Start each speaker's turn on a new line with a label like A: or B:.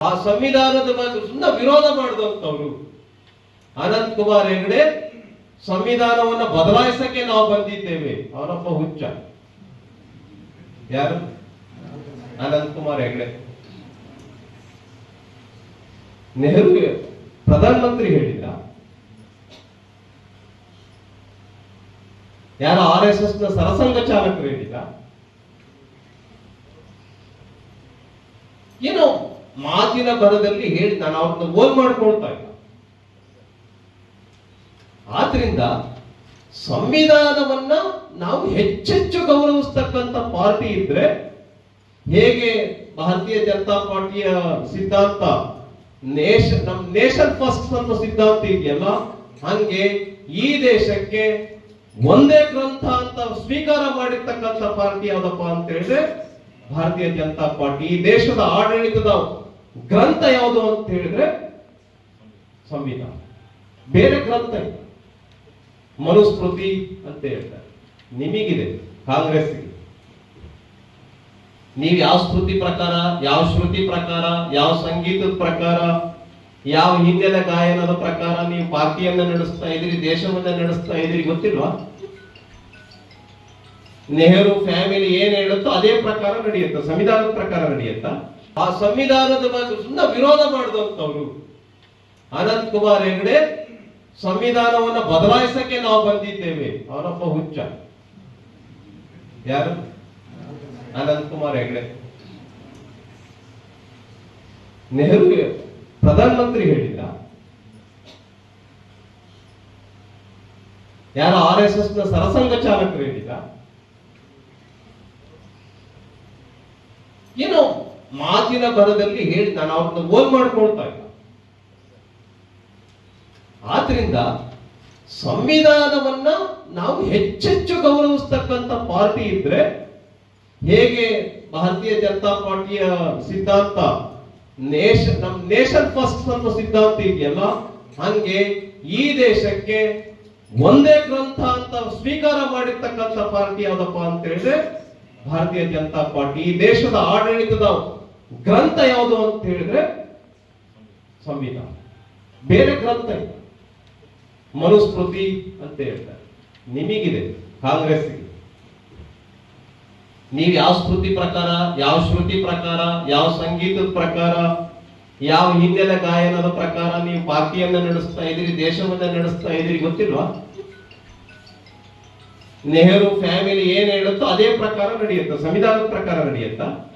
A: ಆ ಸಂವಿಧಾನದ ಬಗ್ಗೆ ಸುಮ್ಮನೆ ವಿರೋಧ ಮಾಡಿದಂಥವ್ರು ಅನಂತ್ ಕುಮಾರ್ ಹೆಗಡೆ ಸಂವಿಧಾನವನ್ನು ಬದಲಾಯಿಸಕ್ಕೆ ನಾವು ಬಂದಿದ್ದೇವೆ. ಅವರಪ್ಪ ಹುಚ್ಚ. ಯಾರು? ಅನಂತ್ ಕುಮಾರ್ ಹೆಗಡೆ. ನೆಹರು ಪ್ರಧಾನಮಂತ್ರಿ ಹೇಳಿಲ್ಲ ಯಾರ ಆರ್ ಎಸ್ ಎಸ್ನ ಸರಸಂಘ ಚಾಲಕರು ಹೇಳಿಲ್ಲ ಏನೋ ಮಾತಿನ ಬರದಲ್ಲಿ ಹೇಳಿ ನಾನು ಅವ್ರನ್ನ ಓಲ್ ಮಾಡ್ಕೊಳ್ತಾ ಇಲ್ಲ ಆದ್ರಿಂದ ಸಂವಿಧಾನವನ್ನ ನಾವು ಹೆಚ್ಚೆಚ್ಚು ಗೌರವಿಸ್ತಕ್ಕಂಥ ಪಾರ್ಟಿ ಇದ್ರೆ ಹೇಗೆ ಭಾರತೀಯ ಜನತಾ ಪಾರ್ಟಿಯ ಸಿದ್ಧಾಂತ ನೇಷನ್ ನಮ್ ನೇಷನ್ ಫಸ್ಟ್ ಅನ್ನೋ ಸಿದ್ಧಾಂತ ಇದೆಯಲ್ಲ, ಹಂಗೆ ಈ ದೇಶಕ್ಕೆ ಒಂದೇ ಗ್ರಂಥ ಅಂತ ಸ್ವೀಕಾರ ಮಾಡಿರ್ತಕ್ಕಂಥ ಪಾರ್ಟಿ ಯಾವ್ದಪ್ಪ ಅಂತ ಹೇಳಿದ್ರೆ ಭಾರತೀಯ ಜನತಾ ಪಾರ್ಟಿ, ಈ ದೇಶದ ಆಡಳಿತದ ಗ್ರಂಥ ಯಾವುದು ಅಂತ ಹೇಳಿದ್ರೆ ಸಂವಿಧಾನ. ಬೇರೆ ಗ್ರಂಥ ಮನುಸ್ಮೃತಿ ಅಂತ ಹೇಳ್ತಾರೆ. ನಿಮಗಿದೆ ಕಾಂಗ್ರೆಸ್ಗೆ ನೀವ್ ಯಾವ ಸ್ಮೃತಿ ಪ್ರಕಾರ, ಯಾವ ಶ್ರುತಿ ಪ್ರಕಾರ, ಯಾವ ಸಂಗೀತದ ಪ್ರಕಾರ, ಯಾವ ಹಿನ್ನೆಲೆ ಗಾಯನದ ಪ್ರಕಾರ ನೀವು ಪಾರ್ಟಿಯನ್ನ ನಡೆಸ್ತಾ ಇದ್ರಿ ದೇಶವನ್ನ ನಡೆಸ್ತಾ ಇದ್ರಿ ಗೊತ್ತಿಲ್ವಾ? ನೆಹರು ಫ್ಯಾಮಿಲಿ ಏನ್ ಹೇಳುತ್ತೋ ಅದೇ ಪ್ರಕಾರ ನಡೆಯುತ್ತೆ, ಸಂವಿಧಾನದ ಪ್ರಕಾರ ನಡೆಯುತ್ತಾ? ಆ ಸಂವಿಧಾನದ ಬಗ್ಗೆ ಸುಮ್ಮನೆ ವಿರೋಧ ಮಾಡಿದಂತವ್ರು ಅನಂತ್ ಕುಮಾರ್ ಹೆಗಡೆ ಸಂವಿಧಾನವನ್ನ ಬದಲಾಯಿಸಕ್ಕೆ ನಾವು ಬಂದಿದ್ದೇವೆ. ಅವನೊಬ್ಬ ಹುಚ್ಚ. ಯಾರು? ಅನಂತ್ ಕುಮಾರ್ ಹೆಗಡೆ. ನೆಹರು ಪ್ರಧಾನಮಂತ್ರಿ ಹೇಳಿಲ್ಲ ಯಾರು ಆರ್ ಎಸ್ ಎಸ್ನ ಸರಸಂಘ ಚಾಲಕರು ಹೇಳಿಲ್ಲ ಏನೋ ಮಾತಿನ ಬರದಲ್ಲಿ ಹೇಳಿ ನಾನು ಅವ್ರನ್ನ ಓದ್ ಮಾಡ್ಕೊಳ್ತಾ ಇಲ್ಲ ಆದ್ರಿಂದ ಸಂವಿಧಾನವನ್ನ ನಾವು ಹೆಚ್ಚೆಚ್ಚು ಗೌರವಿಸ್ತಕ್ಕಂಥ ಪಾರ್ಟಿ ಇದ್ರೆ ಹೇಗೆ ಭಾರತೀಯ ಜನತಾ ಪಾರ್ಟಿಯ ಸಿದ್ಧಾಂತ ನೇಷನ್ ನಮ್ ನೇಷನ್ ಫಸ್ಟ್ ಅನ್ನೋ ಸಿದ್ಧಾಂತ ಇದೆಯಲ್ಲ, ಹಂಗೆ ಈ ದೇಶಕ್ಕೆ ಒಂದೇ ಗ್ರಂಥ ಅಂತ ಸ್ವೀಕಾರ ಮಾಡಿರ್ತಕ್ಕಂಥ ಪಾರ್ಟಿ ಯಾವ್ದಪ್ಪ ಅಂತ ಹೇಳಿದ್ರೆ ಭಾರತೀಯ ಜನತಾ ಪಾರ್ಟಿ. ಈ ದೇಶದ ಆಡಳಿತದ ಗ್ರಂಥ ಯಾವುದು ಅಂತ ಹೇಳಿದ್ರೆ ಸಂವಿಧಾನ. ಬೇರೆ ಗ್ರಂಥ ಇಲ್ಲ. ಮನುಸ್ಮೃತಿ ಅಂತ ಹೇಳ್ತಾರೆ. ನಿಮಗಿದೆ ಕಾಂಗ್ರೆಸ್ಗೆ ನೀವು ಯಾವ ಸ್ಮೃತಿ ಪ್ರಕಾರ, ಯಾವ ಶ್ರುತಿ ಪ್ರಕಾರ, ಯಾವ ಸಂಗೀತದ ಪ್ರಕಾರ, ಯಾವ ಹಿನ್ನೆಲೆ ಗಾಯನದ ಪ್ರಕಾರ ನೀವು ಪಾರ್ಟಿಯನ್ನ ನಡೆಸ್ತಾ ಇದ್ದೀರಿ, ದೇಶವನ್ನ ನಡೆಸ್ತಾ ಇದ್ದೀರಿ ಗೊತ್ತಿಲ್ವಾ? ನೆಹರು, ಫ್ಯಾಮಿಲಿ ಏನ್ ಹೇಳುತ್ತೋ ಅದೇ ಪ್ರಕಾರ ನಡೆಯುತ್ತೆ, ಸಂವಿಧಾನದ ಪ್ರಕಾರ ನಡೆಯುತ್ತಾ?